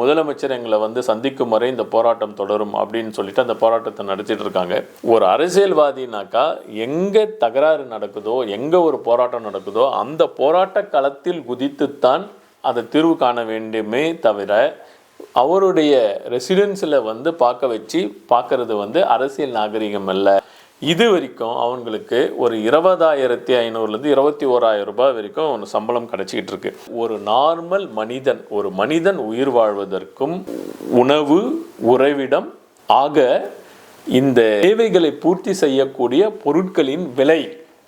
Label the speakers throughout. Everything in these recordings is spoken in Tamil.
Speaker 1: முதலமைச்சர் எங்களை வந்து சந்திக்கும் வரை இந்த போராட்டம் தொடரும் அப்படின்னு சொல்லிட்டு அந்த போராட்டத்தை நடத்திட்டு இருக்காங்க. ஒரு அரசியல்வாதினாக்கா எங்கே தகராறு நடக்குதோ எங்கே ஒரு போராட்டம் நடக்குதோ அந்த போராட்ட களத்தில் குதித்துத்தான் அதை தீர்வு காண வேண்டுமே தவிர அவருடைய ரெசிடென்ஸில் வந்து பார்க்க வச்சு பார்க்கறது வந்து அரசியல் நாகரிகம் அல்ல. இது வரைக்கும் அவங்களுக்கு ஒரு இருபதாயிரத்தி ஐநூறுலேருந்து இருபத்தி ஓராயிரம் ரூபாய் வரைக்கும் ஒரு சம்பளம் கிடச்சிக்கிட்டு இருக்கு. ஒரு நார்மல் மனிதன் ஒரு மனிதன் உயிர் வாழ்வதற்கும் உணவு உறைவிடம் ஆக இந்த தேவைகளை பூர்த்தி செய்யக்கூடிய பொருட்களின் விலை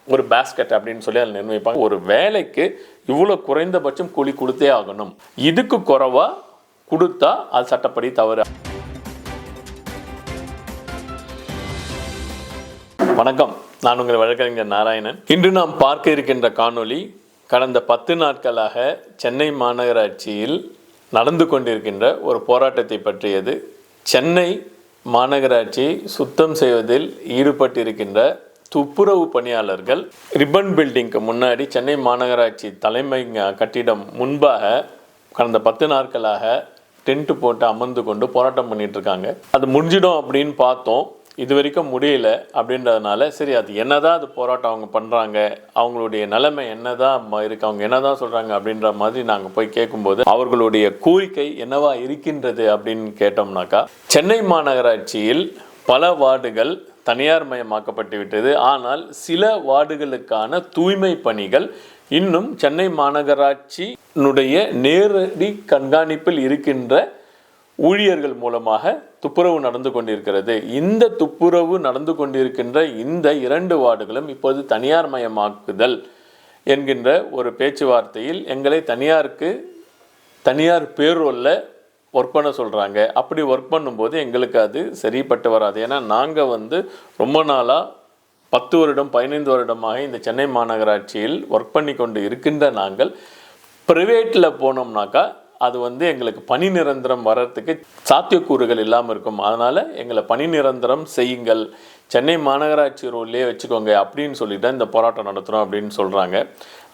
Speaker 1: ஒரு பேஸ்கெட் அப்படின்னு சொல்லி அதில் நிர்ணயிப்பாங்க. ஒரு வேலைக்கு இவ்வளோ குறைந்தபட்சம் கூலி கொடுத்தே ஆகணும். இதுக்கு குறைவாக கொடுத்தா அது சட்டப்படி தவறு. வணக்கம். நான் உங்கள் வழக்கறிஞர் நாராயணன். இன்று நாம் பார்க்க இருக்கின்ற காணொளி கடந்த பத்து நாட்களாக சென்னை மாநகராட்சியில் நடந்து கொண்டிருக்கின்ற ஒரு போராட்டத்தை பற்றியது. சென்னை மாநகராட்சி சுத்தம் செய்வதில் ஈடுபட்டிருக்கின்ற துப்புரவு பணியாளர்கள் ரிப்பன் பில்டிங்க்கு முன்னாடி சென்னை மாநகராட்சி தலைமை கட்டிடம் முன்பாக கடந்த பத்து நாட்களாக டென்ட் போட்டு அமர்ந்து கொண்டு போராட்டம் பண்ணிட்டு இருக்காங்க. அது முடிஞ்சிடும் அப்படின்னு பார்த்தோம். இது வரைக்கும் முடியல அப்படின்றதுனால சரி அது என்னதான் அது போராட்டம் அவங்க பண்ணுறாங்க அவங்களுடைய நிலைமை என்னதான் தான் இருக்கு அவங்க என்னதான் சொல்கிறாங்க அப்படின்ற மாதிரி நாங்கள் போய் கேட்கும்போது அவர்களுடைய கோரிக்கை என்னவா இருக்கின்றது அப்படின்னு கேட்டோம்னாக்கா சென்னை மாநகராட்சியில் பல வார்டுகள் தனியார் மயமாக்கப்பட்டு விட்டது. ஆனால் சில வார்டுகளுக்கான தூய்மை பணிகள் இன்னும் சென்னை மாநகராட்சியினுடைய நேரடி கண்காணிப்பில் இருக்கின்ற ஊழியர்கள் மூலமாக துப்புரவு நடந்து கொண்டிருக்கிறது. இந்த துப்புரவு நடந்து கொண்டிருக்கின்ற இந்த இரண்டு வார்டுகளும் இப்போது தனியார் மயமாக்குதல் என்கின்ற ஒரு பேச்சுவார்த்தையில் எங்களை தனியாருக்கு தனியார் பேரோலில் ஒர்க் பண்ண சொல்கிறாங்க அப்படி ஒர்க் பண்ணும்போது எங்களுக்கு அது சரிப்பட்டு வராது. ஏன்னா நாங்கள் வந்து ரொம்ப நாளாக பத்து வருடம் பதினைந்து வருடமாக இந்த சென்னை மாநகராட்சியில் ஒர்க் பண்ணி கொண்டு இருக்கின்ற நாங்கள் ப்ரைவேட்டில் போனோம்னாக்கா அது வந்து எங்களுக்கு பணி நிரந்தரம் வர்றதுக்கு சாத்தியக்கூறுகள் இல்லாமல் இருக்கும். அதனால் எங்களை பணி நிரந்தரம் செய்யுங்கள். சென்னை மாநகராட்சி ரோல்லே வச்சுக்கோங்க அப்படின்னு சொல்லிட்டு இந்த போராட்டம் நடத்துகிறோம் அப்படின்னு சொல்கிறாங்க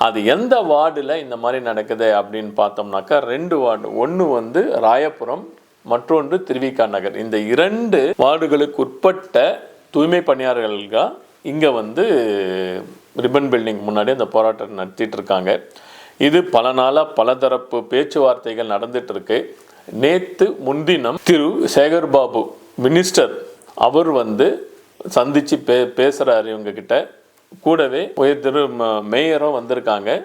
Speaker 1: அது எந்த வார்டில் இந்த மாதிரி நடக்குது அப்படின்னு பார்த்தோம்னாக்கா ரெண்டு வார்டு. ஒன்று வந்து ராயபுரம் மற்றொன்று திருவிகா நகர். இந்த இரண்டு வார்டுகளுக்கு உட்பட்ட தூய்மை பணியாளர்கள் இங்கே வந்து ரிப்பன் பில்டிங் முன்னாடி அந்த போராட்டம் நடத்திட்டு இருக்காங்க. இது பல நாளாக பலதரப்பு பேச்சுவார்த்தைகள் நடந்துட்டு இருக்கு நேற்று முன்தினம் திரு. சேகர் பாபு மினிஸ்டர் அவர் வந்து சந்திச்சு பே பேசுகிறாரு இவங்கக்கிட்ட கூடவே உயர் திரு. ம- மேயரும் வந்திருக்காங்க.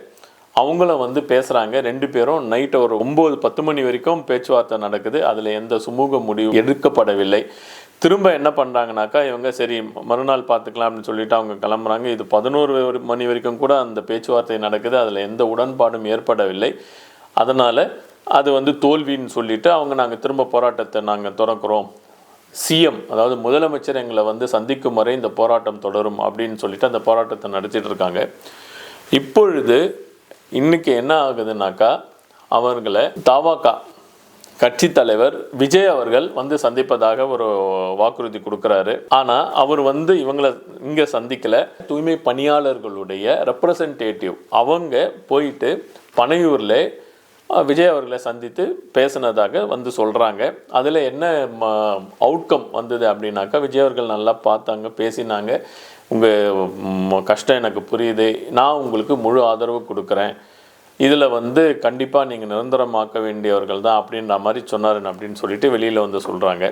Speaker 1: அவங்களும் வந்து பேசுகிறாங்க ரெண்டு பேரும் நைட்டு ஒரு ஒம்பது பத்து மணி வரைக்கும் பேச்சுவார்த்தை நடக்குது. அதில் எந்த சுமூக முடிவு எடுக்கப்படவில்லை. திரும்ப என்ன பண்ணுறாங்கனாக்கா இவங்க சரி மறுநாள் பார்த்துக்கலாம் அப்படின்னு சொல்லிட்டு அவங்க கிளம்புறாங்க. இது பதினோரு மணி வரைக்கும் கூட அந்த பேச்சுவார்த்தை நடக்குது. அதில் எந்த உடன்பாடும் ஏற்படவில்லை. அதனால் அது வந்து தோல்வின்னு சொல்லிட்டு அவங்க நாங்கள் திரும்ப போராட்டத்தை நாங்கள் திறக்கிறோம். சிஎம் அதாவது முதலமைச்சர் எங்களை வந்து சந்திக்கும் வரை இந்த போராட்டம் தொடரும் அப்படின்னு சொல்லிட்டு அந்த போராட்டத்தை நடத்திட்டு இருக்காங்க. இப்பொழுது இன்னைக்கு என்ன ஆகுதுனாக்கா அவர்களை தாவாக்கா கட்சி தலைவர் விஜய் அவர்கள் வந்து சந்திப்பதாக ஒரு வாக்குறுதி கொடுக்குறாரு. ஆனால் அவர் வந்து இவங்களை இங்கே சந்திக்கல. தூய்மை பணியாளர்களுடைய ரெப்ரசன்டேட்டிவ் அவங்க போயிட்டு பனையூரில் விஜய் அவர்களை சந்தித்து பேசினதாக வந்து சொல்கிறாங்க அதில் என்ன அவுட்கம் வந்தது அப்படின்னாக்கா விஜய் அவர்கள் நல்லா பார்த்தாங்க பேசினாங்க. உங்கள் கஷ்டம் எனக்கு புரியுது. நான் உங்களுக்கு முழு ஆதரவு கொடுக்குறேன். இதில் வந்து கண்டிப்பாக நீங்கள் நிரந்தரமாக்க வேண்டியவர்கள் தான் அப்படின்ற மாதிரி சொன்னார் அப்படின்னு சொல்லிட்டு வெளியில் வந்து சொல்கிறாங்க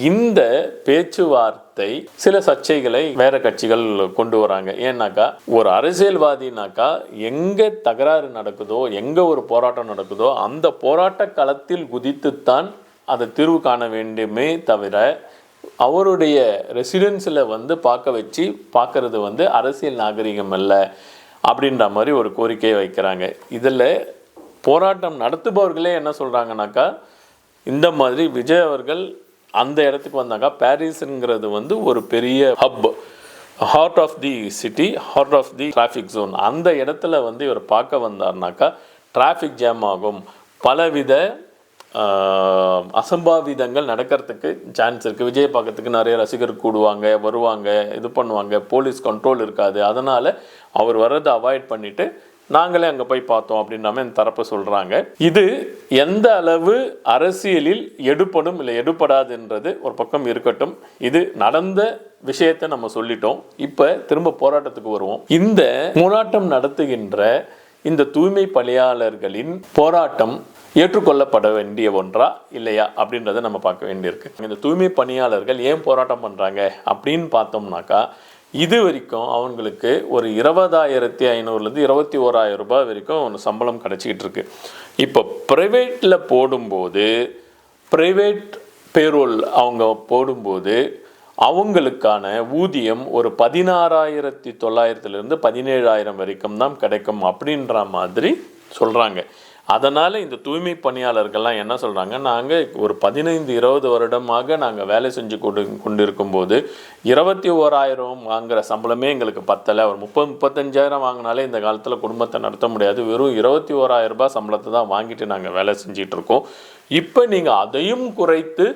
Speaker 1: இந்த பேச்சுவார்த்தை சில சர்ச்சைகளை வேற கட்சிகள் கொண்டு வராங்க. ஏன்னாக்கா ஒரு அரசியல்வாதினாக்கா எங்கே தகராறு நடக்குதோ எங்கே ஒரு போராட்டம் நடக்குதோ அந்த போராட்ட களத்தில் குதித்துத்தான் அதை தீர்வு காண வேண்டுமே தவிர அவருடைய ரெசிடென்ஸில் வந்து பார்க்க வச்சு பார்க்கறது வந்து அரசியல் நாகரிகம் அல்ல. அப்படின்ற மாதிரி ஒரு கோரிக்கையை வைக்கிறாங்க. இதில் போராட்டம் நடத்துபவர்களே என்ன சொல்கிறாங்கனாக்கா இந்த மாதிரி விஜய் அவர்கள் அந்த இடத்துக்கு வந்தாக்கா பாரிஸுங்கிறது வந்து ஒரு பெரிய hub heart of the city heart of the traffic zone அந்த இடத்துல வந்து இவர் பார்க்க வந்தார்னாக்கா டிராஃபிக் ஜாம் ஆகும். பலவித அசம்பாவிதங்கள் நடக்கிறதுக்கு சான்ஸ் இருக்குது விஜய் பார்க்கறதுக்கு நிறைய ரசிகர் கூடுவாங்க வருவாங்க இது பண்ணுவாங்க. போலீஸ் கண்ட்ரோல் இருக்காது. அதனால் அவர் வர்றதை அவாய்ட் பண்ணிவிட்டு நாங்களே அங்கே போய் பார்த்தோம் அப்படின்ற என் இந்த தரப்பு சொல்கிறாங்க இது எந்த அளவு அரசியலில் எடுப்படும் இல்லை எடுப்படாதுன்றது ஒரு பக்கம் இருக்கட்டும். இது நடந்த விஷயத்தை நம்ம சொல்லிட்டோம். இப்போ திரும்ப போராட்டத்துக்கு வருவோம். இந்த போராட்டம் நடத்துகின்ற இந்த தூய்மை பணியாளர்களின் போராட்டம் ஏற்றுக்கொள்ளப்பட வேண்டிய ஒன்றா இல்லையா அப்படின்றத நம்ம பார்க்க வேண்டியிருக்கு. இந்த தூய்மை பணியாளர்கள் ஏன் போராட்டம் பண்ணுறாங்க அப்படின்னு பார்த்தோம்னாக்கா இது வரைக்கும் அவங்களுக்கு ஒரு இருபதாயிரத்தி ஐநூறுலேருந்து இருபத்தி ஓராயிரம் ரூபாய் வரைக்கும் ஒரு சம்பளம் கிடச்சிக்கிட்டு இருக்கு. இப்போ ப்ரைவேட்டில் போடும்போது ப்ரைவேட் பேரோல் அவங்க போடும்போது அவங்களுக்கான ஊதியம் ஒரு பதினாறாயிரத்தி தொள்ளாயிரத்துலேருந்து பதினேழாயிரம் வரைக்கும் தான் கிடைக்கும் அப்படின்ற மாதிரி சொல்கிறாங்க அதனால் இந்த தூய்மை பணியாளர்கள்லாம் என்ன சொல்கிறாங்க நாங்கள் ஒரு பதினைந்து இருபது வருடமாக நாங்கள் வேலை செஞ்சு கொண்டு கொண்டிருக்கும் போது இருபத்தி ஓராயிரம் வாங்குற சம்பளமே எங்களுக்கு பத்தலை. ஒரு முப்பது முப்பத்தஞ்சாயிரம் வாங்கினாலே இந்த காலத்தில் குடும்பத்தை நடத்த முடியாது. வெறும் இருபத்தி ஓராயிரம் ரூபாய் சம்பளத்தை தான் வாங்கிட்டு நாங்கள் வேலை செஞ்சிகிட்ருக்கோம் இப்போ நீங்கள் அதையும் குறைத்து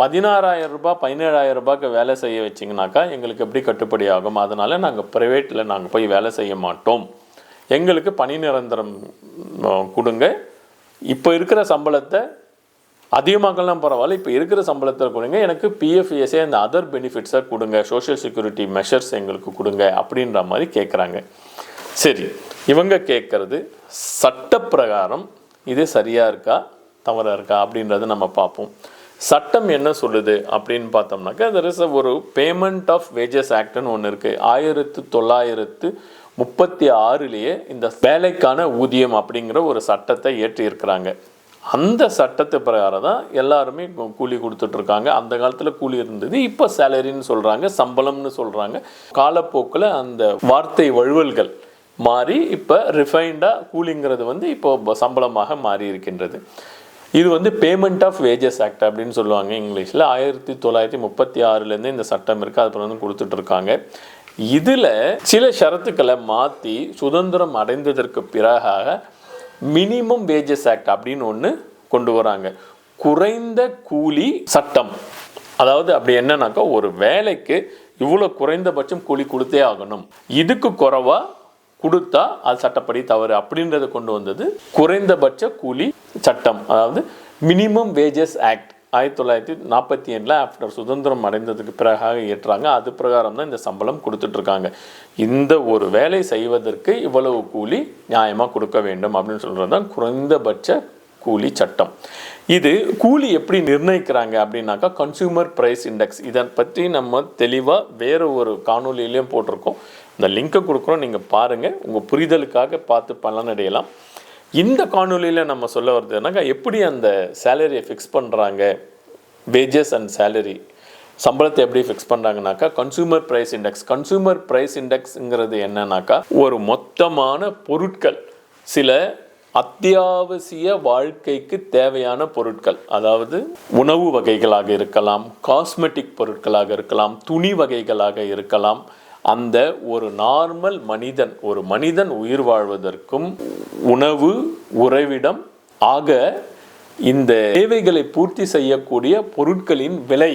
Speaker 1: பதினாறாயிரம் ரூபாய் பதினேழாயிரம் ரூபாய்க்கு வேலை செய்ய வச்சிங்கனாக்கா எங்களுக்கு எப்படி கட்டுப்படி ஆகும்? அதனால் நாங்கள் ப்ரைவேட்டில் நாங்கள் போய் வேலை செய்ய மாட்டோம். எங்களுக்கு பணி நிரந்தரம் கொடுங்க. இப்போ இருக்கிற சம்பளத்தை அதிகமாக்கலாம் பரவாயில்ல. இப்போ இருக்கிற சம்பளத்தை கொடுங்க. எனக்கு பிஎஃப்எஸ்ஏ அந்த அதர் பெனிஃபிட்ஸை கொடுங்க. சோஷியல் செக்யூரிட்டி மெஷர்ஸ் எங்களுக்கு கொடுங்க அப்படின்ற மாதிரி கேட்குறாங்க சரி இவங்க கேட்குறது சட்டப்பிரகாரம் இது சரியாக இருக்கா? தவறாக இருக்கா? அப்படின்றத நம்ம பார்ப்போம். சட்டம் என்ன சொல்லுது அப்படின்னு பார்த்தோம்னாக்கா தெர் இஸ் ஒரு பேமெண்ட் ஆஃப் வேஜஸ் ஆக்ட்னு ஒன்று இருக்குது ஆயிரத்து தொள்ளாயிரத்து முப்பத்தி ஆறுலேயே இந்த வேலைக்கான ஊதியம் அப்படிங்கிற ஒரு சட்டத்தை ஏற்றியிருக்கிறாங்க. அந்த சட்டத்து பிரகாரம் தான் எல்லாருமே கூலி கொடுத்துட்ருக்காங்க அந்த காலத்தில் கூலி இருந்தது இப்போ சேலரின்னு சொல்கிறாங்க சம்பளம்னு சொல்கிறாங்க காலப்போக்கில் அந்த வார்த்தை வழுவல்கள் மாறி இப்போ ரிஃபைண்டாக கூலிங்கிறது வந்து இப்போ சம்பளமாக மாறி இருக்கின்றது இது வந்து பேமெண்ட் ஆஃப் வேஜஸ் ஆக்ட் அப்படின்னு சொல்லுவாங்க இங்கிலீஷில். ஆயிரத்தி தொள்ளாயிரத்தி முப்பத்தி ஆறுலேருந்து இந்த சட்டம் இருக்குது அது வந்து கொடுத்துட்ருக்காங்க. இதில் சில ஷரத்துக்களை மாற்றி சுதந்திரம் அடைந்ததற்கு பிறகாக மினிமம் வேஜஸ் ஆக்ட் அப்படின்னு ஒன்று கொண்டு வராங்க. குறைந்த கூலி சட்டம். அதாவது அப்படி என்னன்னாக்கா ஒரு வேலைக்கு இவ்வளோ குறைந்தபட்சம் கூலி கொடுத்தே ஆகணும். இதுக்கு குறைவாக கொடுத்தா அது சட்டப்படி தவறு அப்படின்றத கொண்டு வந்தது. குறைந்தபட்ச கூலி சட்டம் அதாவது மினிமம் வேஜஸ் ஆக்ட் ஆயிரத்தி தொள்ளாயிரத்தி நாற்பத்தி ஏழில் ஆஃப்டர் சுதந்திரம் அடைந்ததுக்கு பிறகாக ஏற்றாங்க. அது பிரகாரம் தான் இந்த சம்பளம் கொடுத்துட்ருக்காங்க. இந்த ஒரு வேலை செய்வதற்கு இவ்வளவு கூலி நியாயமாக கொடுக்க வேண்டும் அப்படின்னு சொல்கிறது தான் குறைந்தபட்ச கூலி சட்டம். இது கூலி எப்படி நிர்ணயிக்கிறாங்க அப்படின்னாக்கா கன்சியூமர் ப்ரைஸ் இண்டெக்ஸ் இதை பற்றி நம்ம தெளிவாக வேறு ஒரு காணொலியிலையும் போட்டிருக்கோம். இந்த லிங்கை கொடுக்குறோம் நீங்கள் பாருங்கள் உங்கள் புரிதலுக்காக பார்த்து பலனடையலாம் இந்த காணொலியில் நம்ம சொல்ல வருதுனாக்கா எப்படி அந்த சேலரியை ஃபிக்ஸ் பண்ணுறாங்க வேஜஸ் அண்ட் சேலரி சம்பளத்தை எப்படி fix பண்ணுறாங்கனாக்கா consumer price index consumer price இண்டெக்ஸுங்கிறது என்னன்னாக்கா ஒரு மொத்தமான பொருட்கள். சில அத்தியாவசிய வாழ்க்கைக்கு தேவையான பொருட்கள். அதாவது உணவு வகைகளாக இருக்கலாம் காஸ்மெட்டிக் பொருட்களாக இருக்கலாம் துணி வகைகளாக இருக்கலாம் அந்த ஒரு நார்மல் மனிதன் ஒரு மனிதன் உயிர் வாழ்வதற்கும் உணவு உறைவிடம் ஆக இந்த தேவைகளை பூர்த்தி செய்யக்கூடிய பொருட்களின் விலை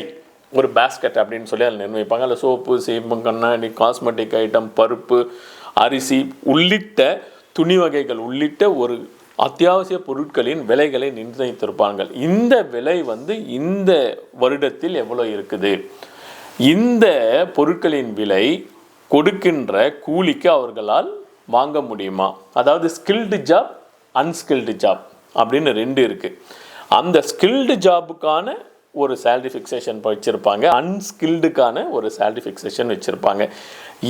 Speaker 1: ஒரு பேஸ்கெட் அப்படின்னு சொல்லி அதில் நிர்ணயிப்பாங்க. அதில் சோப்பு சீப்பு கண்ணாடி காஸ்மெட்டிக் ஐட்டம் பருப்பு அரிசி உள்ளிட்ட துணி வகைகள் உள்ளிட்ட ஒரு அத்தியாவசிய பொருட்களின் விலைகளை நிர்ணயித்திருப்பார்கள். இந்த விலை வந்து இந்த வருடத்தில் எவ்வளோ இருக்குது? இந்த பொருட்களின் விலை கொடுக்கின்ற கூலிக்கு அவர்களால் வாங்க முடியுமா? அதாவது ஸ்கில்டு ஜாப் அன்ஸ்கில்டு ஜாப் அப்படின்னு ரெண்டு இருக்குது அந்த ஸ்கில்டு ஜாபுக்கான ஒரு சேல்ரி ஃபிக்ஸேஷன் வச்சுருப்பாங்க. அன்ஸ்கில்டுக்கான ஒரு சேல்ரி ஃபிக்ஸேஷன் வச்சுருப்பாங்க.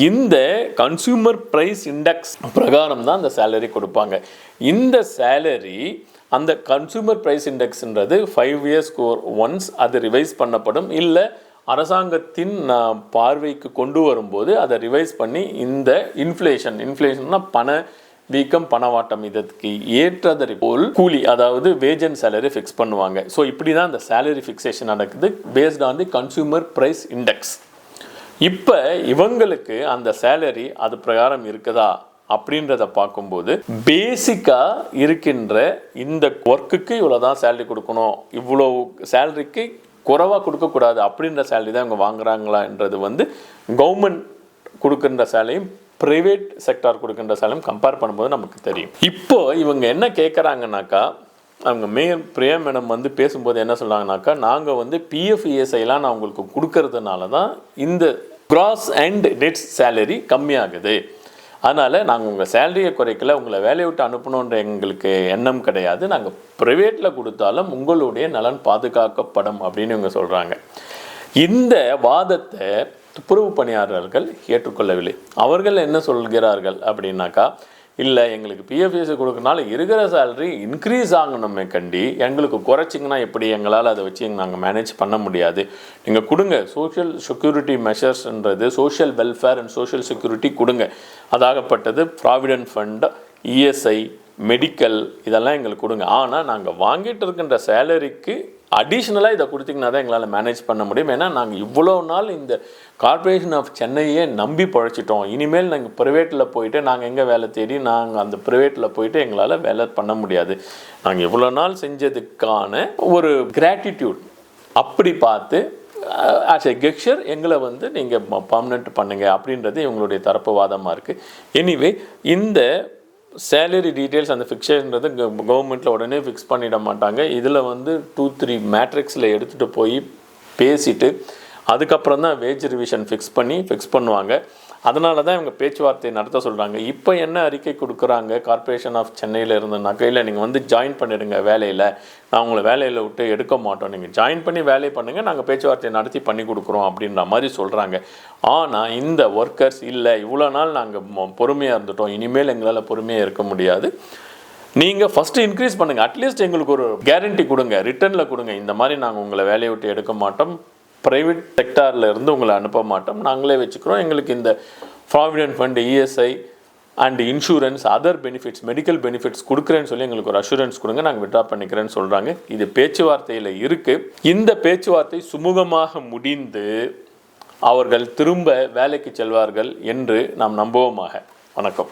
Speaker 1: இந்த கன்சூமர் ப்ரைஸ் இண்டெக்ஸ் பிரகாரம் தான் அந்த சேலரி கொடுப்பாங்க. இந்த சேலரி அந்த கன்சூமர் ப்ரைஸ் இண்டெக்ஸ்ன்றது ஃபைவ் இயர்ஸ்க்கு ஒன்ஸ் அது ரிவைஸ் பண்ணப்படும். இல்லை அரசாங்கத்தின் பார்வைக்கு கொண்டு வரும்போது அதை ரிவைஸ் பண்ணி இந்த இன்ஃப்ளேஷன் இன்ஃப்ளேஷன்னா பண வீக்கம் பணவாட்டம் இதற்கு ஏற்றதை போல் கூலி அதாவது வேஜ் அண்ட் சேலரி ஃபிக்ஸ் பண்ணுவாங்க. ஸோ இப்படி தான் அந்த சேலரி ஃபிக்ஸேஷன் நடக்குது based on the consumer price index இப்போ இவங்களுக்கு அந்த சேலரி அது பிரகாரம் இருக்குதா அப்படின்றத பார்க்கும்போது பேசிக்காக இருக்கின்ற இந்த ஒர்க்குக்கு இவ்வளோ தான் சேலரி கொடுக்கணும். இவ்வளோ சேலரிக்கு குறைவாக கொடுக்கக்கூடாது. அப்படின்ற சேலரி தான் இவங்க வாங்குறாங்களான்றது வந்து கவர்மெண்ட் கொடுக்குற சேலரியும் ப்ரைவேட் செக்டார் கொடுக்குற சேலம் கம்பேர் பண்ணும்போது நமக்கு தெரியும். இப்போ இவங்க என்ன கேட்குறாங்கனாக்கா அவங்க மேயர் பிரியா மேடம் வந்து பேசும்போது என்ன சொல்கிறாங்கனாக்கா நாங்கள் வந்து பிஎஃப் இஎஸ்ஐலாம் நான் உங்களுக்கு கொடுக்கறதுனால தான் இந்த கிராஸ் அண்ட் நெட் சேலரி கம்மியாகுது. அதனால் நாங்கள் உங்கள் சேலரியை குறைக்கல உங்களை வேலையை விட்டு அனுப்பணுன்ற எங்களுக்கு எண்ணம் கிடையாது. நாங்கள் ப்ரைவேட்டில் கொடுத்தாலும் உங்களுடைய நலன் பாதுகாக்கப்படும் அப்படின்னு இவங்க சொல்கிறாங்க இந்த வாதத்தை துப்புரவு பணியாளர்கள் ஏற்றுக்கொள்ளவில்லை. அவர்கள் என்ன சொல்கிறார்கள் அப்படின்னாக்கா இல்லை எங்களுக்கு பிஎஃப்எஸ்சி கொடுக்கறனால இருக்கிற சேலரி இன்க்ரீஸ் ஆகணுமே கண்டி. எங்களுக்கு குறைச்சிங்கன்னா எப்படி எங்களால் அதை வச்சு நாங்கள் மேனேஜ் பண்ண முடியாது? நீங்கள் கொடுங்க. Social security மெஷர்ஸ்ன்றது social welfare and social security கொடுங்க. அதாகப்பட்டது ப்ராவிடென்ட் ஃபண்ட் இஎஸ்ஐ மெடிக்கல் இதெல்லாம் எங்களுக்கு கொடுங்க. ஆனால் நாங்கள் வாங்கிட்டு இருக்கின்ற சேலரிக்கு அடிஷ்னலாக இதை கொடுத்தீங்கன்னா தான் எங்களால் மேனேஜ் பண்ண முடியும். ஏன்னா நாங்கள் இவ்வளோ நாள் இந்த கார்ப்பரேஷன் ஆஃப் சென்னையே நம்பி பழைச்சிட்டோம். இனிமேல் நாங்கள் ப்ரைவேட்டில் போயிட்டு நாங்கள் எங்கே வேலை தேடி நாங்கள் அந்த ப்ரைவேட்டில் போயிட்டு எங்களால் வேலை பண்ண முடியாது. நாங்கள் இவ்வளோ நாள் செஞ்சதுக்கான ஒரு கிராட்டிடியூட் அப்படி பார்த்து ஆஸ் எ கெக்ஷர் எங்களை வந்து நீங்கள் பர்மனெண்ட் பண்ணுங்கள் அப்படின்றது இவங்களுடைய தரப்பு வாதமாக இருக்குது எனிவே இந்த சேலரி டீட்டெயில்ஸ் அந்த ஃபிக்ஷன்றது கவர்மெண்ட்டில் உடனே ஃபிக்ஸ் பண்ணிட மாட்டாங்க. இதில் வந்து டூ த்ரீ மேட்ரிக்ஸில் எடுத்துகிட்டு போய் பேசிட்டு அதுக்கப்புறம் தான் வேஜ் ரிவிஷன் ஃபிக்ஸ் பண்ணி ஃபிக்ஸ் பண்ணுவாங்க. அதனால தான் இவங்க பேச்சுவார்த்தை நடத்த சொல்கிறாங்க இப்போ என்ன அறிக்கை கொடுக்குறாங்க? கார்ப்பரேஷன் ஆஃப் சென்னையில் இருந்தனாக்கா இல்லை நீங்கள் வந்து ஜாயின் பண்ணிடுங்க வேலையில். நான் உங்களை வேலையில் விட்டு எடுக்க மாட்டோம். நீங்கள் ஜாயின் பண்ணி வேலையை பண்ணுங்கள் நாங்கள் பேச்சுவார்த்தை நடத்தி பண்ணி கொடுக்குறோம் அப்படின்ற மாதிரி சொல்கிறாங்க ஆனால் இந்த ஒர்க்கர்ஸ் இல்லை. இவ்வளோ நாள் நாங்கள் பொறுமையாக இருந்துட்டோம். இனிமேல் எங்களால் பொறுமையாக இருக்க முடியாது. நீங்கள் ஃபஸ்ட்டு இன்க்ரீஸ் பண்ணுங்கள் அட்லீஸ்ட் எங்களுக்கு ஒரு கேரண்டி கொடுங்க. ரிட்டர்னில் கொடுங்க. இந்த மாதிரி நாங்கள் உங்களை வேலையை விட்டு எடுக்க மாட்டோம். ப்ரைவேட் செக்டாரில் இருந்து உங்களை அனுப்ப மாட்டோம். நாங்களே வச்சுக்கிறோம். எங்களுக்கு இந்த provident fund ESI and insurance other benefits medical benefits கொடுக்குறேன்னு சொல்லி எங்களுக்கு ஒரு அஷூரன்ஸ் கொடுங்க. நாங்கள் விட்ரா பண்ணிக்கிறேன்னு சொல்கிறாங்க இது பேச்சுவார்த்தையில் இருக்குது இந்த பேச்சுவார்த்தை சுமூகமாக முடிந்து அவர்கள் திரும்ப வேலைக்கு செல்வார்கள் என்று நாம் நம்புவோமாக. வணக்கம்.